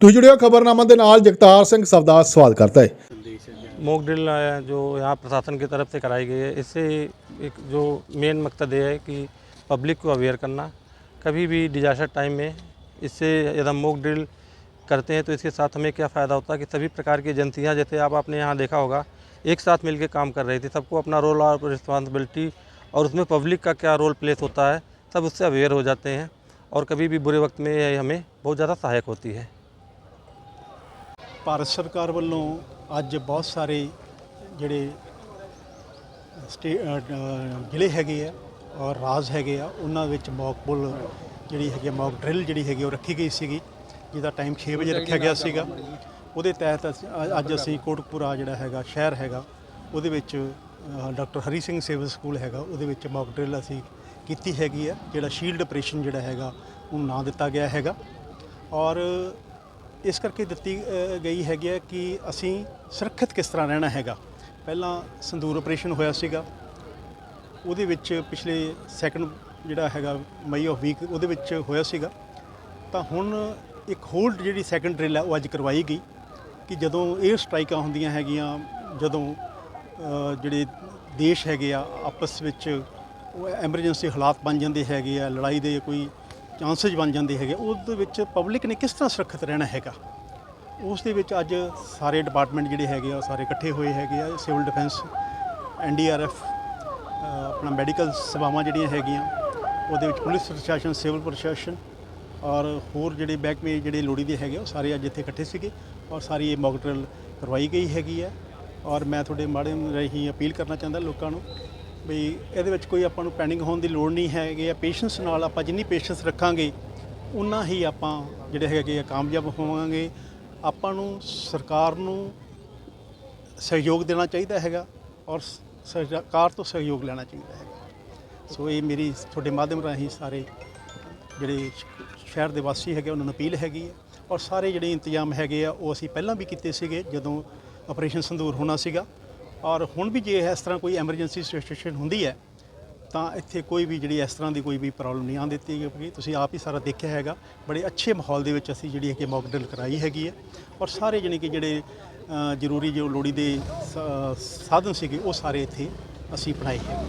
ਤੁਸੀਂ ਜੁੜਿਓ ਖਬਰਨਾਮਾ ਦੇ ਨਾਲ ਜਗਤਾਰ ਸਿੰਘ ਸਵਦਾ ਸਵਾਲ ਕਰਤਾ ਹੈ मॉक ड्रिल अ, जो यहाँ प्रशासन की तरफ से कराई गई है इससे एक जो मेन मकसद ये है कि पब्लिक को अवेयर करना कभी भी डिजास्टर टाइम में इससे यदि हम मॉक ड्रिल करते हैं तो इसके साथ हमें क्या फ़ायदा होता है कि सभी प्रकार की एजेंसियाँ जैसे आप आपने यहाँ देखा होगा एक साथ मिलकर काम कर रही थी सबको अपना रोल और रिस्पॉन्सिबिलिटी और उसमें पब्लिक का क्या रोल प्लेस होता है सब उससे अवेयर हो जाते हैं और कभी भी बुरे वक्त में ये हमें बहुत ज़्यादा सहायक होती है ਭਾਰਤ ਸਰਕਾਰ ਵੱਲੋਂ ਅੱਜ ਬਹੁਤ ਸਾਰੇ ਜਿਹੜੇ ਜ਼ਿਲ੍ਹੇ ਹੈਗੇ ਆ ਔਰ ਰਾਜ ਹੈਗੇ ਆ ਉਹਨਾਂ ਵਿੱਚ ਮੌਕ ਪੁੱਲ ਜਿਹੜੀ ਹੈਗੀ ਮੌਕ ਡਰਿਲ ਜਿਹੜੀ ਹੈਗੀ ਉਹ ਰੱਖੀ ਗਈ ਸੀਗੀ ਜਿਹਦਾ ਟਾਈਮ 6 ਵਜੇ ਰੱਖਿਆ ਗਿਆ ਸੀਗਾ। ਉਹਦੇ ਤਹਿਤ ਅੱਜ ਅਸੀਂ ਕੋਟਕਪੂਰਾ ਜਿਹੜਾ ਹੈਗਾ ਸ਼ਹਿਰ ਹੈਗਾ ਉਹਦੇ ਵਿੱਚ doctor Hari Singh civil school ਹੈਗਾ ਉਹਦੇ ਵਿੱਚ ਮੌਕ ਡਰਿਲ ਅਸੀਂ ਕੀਤੀ ਹੈਗੀ ਆ ਜਿਹੜਾ ਸ਼ੀਲਡ ਆਪਰੇਸ਼ਨ ਜਿਹੜਾ ਹੈਗਾ ਉਹਨੂੰ ਨਾਂ ਦਿੱਤਾ ਗਿਆ ਹੈਗਾ। ਔਰ ਇਸ ਕਰਕੇ ਦਿੱਤੀ ਗਈ ਹੈਗੀ ਹੈ ਕਿ ਅਸੀਂ ਸੁਰੱਖਿਅਤ ਕਿਸ ਤਰ੍ਹਾਂ ਰਹਿਣਾ ਹੈਗਾ। ਪਹਿਲਾਂ ਸੰਦੂਰ ਆਪਰੇਸ਼ਨ ਹੋਇਆ ਸੀਗਾ। ਉਹਦੇ ਵਿੱਚ ਪਿਛਲੇ ਸੈਕੰਡ ਜਿਹੜਾ ਹੈਗਾ, ਮਈ ਆਫ ਵੀਕ ਉਹਦੇ ਵਿੱਚ ਹੋਇਆ ਸੀਗਾ। ਤਾਂ ਹੁਣ ਇੱਕ ਹੋਰ ਜਿਹੜੀ ਸੈਕੰਡ ਡਰਿਲ ਹੈ, ਉਹ ਅੱਜ ਕਰਵਾਈ ਗਈ ਕਿ ਜਦੋਂ 에ਅਰ ਸਟ੍ਰਾਈਕਾਂ ਹੁੰਦੀਆਂ ਹੈਗੀਆਂ, ਜਦੋਂ ਜਿਹੜੇ ਦੇਸ਼ ਹੈਗੇ ਆ, ਆਪਸ ਵਿੱਚ ਉਹ ਐਮਰਜੈਂਸੀ ਹਾਲਾਤ ਬਣ ਜਾਂਦੇ ਹੈਗੇ ਆ, ਲੜਾਈ ਦੇ ਕੋਈ ਚਾਂਸਸ ਬਣ ਜਾਂਦੇ ਹੈਗੇ। ਉਹਦੇ ਵਿੱਚ ਪਬਲਿਕ ਨੇ ਕਿਸ ਤਰ੍ਹਾਂ ਸੁਰੱਖਿਅਤ ਰਹਿਣਾ ਹੈਗਾ? ਉਸ ਦੇ ਵਿੱਚ ਅੱਜ ਸਾਰੇ ਡਿਪਾਰਟਮੈਂਟ ਜਿਹੜੇ ਹੈਗੇ ਆ ਉਹ ਸਾਰੇ ਇਕੱਠੇ ਹੋਏ ਹੈਗੇ ਆ ਸਿਵਲ ਡਿਫੈਂਸ ਐਨਡੀਆਰਐਫ ਆਪਣਾ ਮੈਡੀਕਲ ਸੇਵਾਵਾਂ ਜਿਹੜੀਆਂ ਹੈਗੀਆਂ ਉਹਦੇ ਵਿੱਚ ਪੁਲਿਸ ਪ੍ਰਸ਼ਾਸਨ ਸਿਵਲ ਪ੍ਰਸ਼ਾਸਨ ਔਰ ਹੋਰ ਜਿਹੜੇ ਬੈਕ ਮਹਿਕਮੇ ਜਿਹੜੇ ਲੋੜੀ ਦੇ ਹੈਗੇ ਆ, ਉਹ ਸਾਰੇ ਅੱਜ ਇੱਥੇ ਇਕੱਠੇ ਸੀਗੇ ਔਰ ਸਾਰੀ ਇਹ ਮੌਕ ਕਰਵਾਈ ਗਈ ਹੈਗੀ ਹੈ ਔਰ ਮੈਂ ਤੁਹਾਡੇ ਮਾੜੇ ਰਾਹੀਂ ਅਪੀਲ ਕਰਨਾ ਚਾਹੁੰਦਾ ਲੋਕਾਂ ਨੂੰ ਵੀ ਇਹਦੇ ਵਿੱਚ ਕੋਈ ਆਪਾਂ ਨੂੰ ਪੈਨਿਕ ਹੋਣ ਦੀ ਲੋੜ ਨਹੀਂ ਹੈਗੀ ਆ। ਪੇਸ਼ੈਂਸ ਨਾਲ ਆਪਾਂ ਜਿੰਨੀ ਪੇਸ਼ੈਂਸ ਰੱਖਾਂਗੇ, ਉਨਾ ਹੀ ਆਪਾਂ ਜਿਹੜੇ ਹੈਗੇ ਆ ਕਾਮਯਾਬ ਹੋਵਾਂਗੇ। ਆਪਾਂ ਨੂੰ ਸਰਕਾਰ ਨੂੰ ਸਹਿਯੋਗ ਦੇਣਾ ਚਾਹੀਦਾ ਹੈਗਾ ਔਰ ਸਰਕਾਰ ਤੋਂ ਸਹਿਯੋਗ ਲੈਣਾ ਚਾਹੀਦਾ ਹੈਗਾ। ਸੋ ਇਹ ਮੇਰੀ, ਤੁਹਾਡੇ ਮਾਧਿਅਮ ਰਾਹੀਂ ਸਾਰੇ ਜਿਹੜੇ ਸ਼ਹਿਰ ਦੇ ਵਾਸੀ ਹੈਗੇ ਉਹਨਾਂ ਨੂੰ ਅਪੀਲ ਹੈਗੀ ਹੈ ਔਰ ਸਾਰੇ ਜਿਹੜੇ ਇੰਤਜ਼ਾਮ ਹੈਗੇ ਆ, ਉਹ ਅਸੀਂ ਪਹਿਲਾਂ ਵੀ ਕੀਤੇ ਸੀਗੇ ਜਦੋਂ ਆਪਰੇਸ਼ਨ ਸੰਦੂਰ ਹੋਣਾ ਸੀਗਾ। ਔਰ ਹੁਣ ਵੀ ਜੇ ਇਸ ਤਰ੍ਹਾਂ ਕੋਈ ਐਮਰਜੈਂਸੀ ਸਿਚੁਏਸ਼ਨ ਹੁੰਦੀ ਹੈ, ਤਾਂ ਇੱਥੇ ਕੋਈ ਵੀ ਜਿਹੜੀ ਇਸ ਤਰ੍ਹਾਂ ਦੀ ਕੋਈ ਵੀ ਪ੍ਰੋਬਲਮ ਨਹੀਂ ਆਉਣ ਦਿੱਤੀ ਕਿਉਂਕਿ ਤੁਸੀਂ ਆਪ ਹੀ ਸਾਰਾ ਦੇਖਿਆ ਹੈਗਾ, ਬੜੇ ਅੱਛੇ ਮਾਹੌਲ ਦੇ ਵਿੱਚ ਅਸੀਂ ਜਿਹੜੀ ਹੈ ਕਿ ਮੌਕ ਡਰਿਲ ਕਰਾਈ ਹੈਗੀ ਹੈ ਔਰ ਸਾਰੇ ਜਾਣੀ ਕਿ ਜਿਹੜੇ ਜ਼ਰੂਰੀ ਜੋ ਲੋੜੀ ਦੇ ਸਾਧਨ ਸੀਗੇ, ਉਹ ਸਾਰੇ ਇੱਥੇ ਅਸੀਂ ਬਣਾਏ ਹੈਗੇ।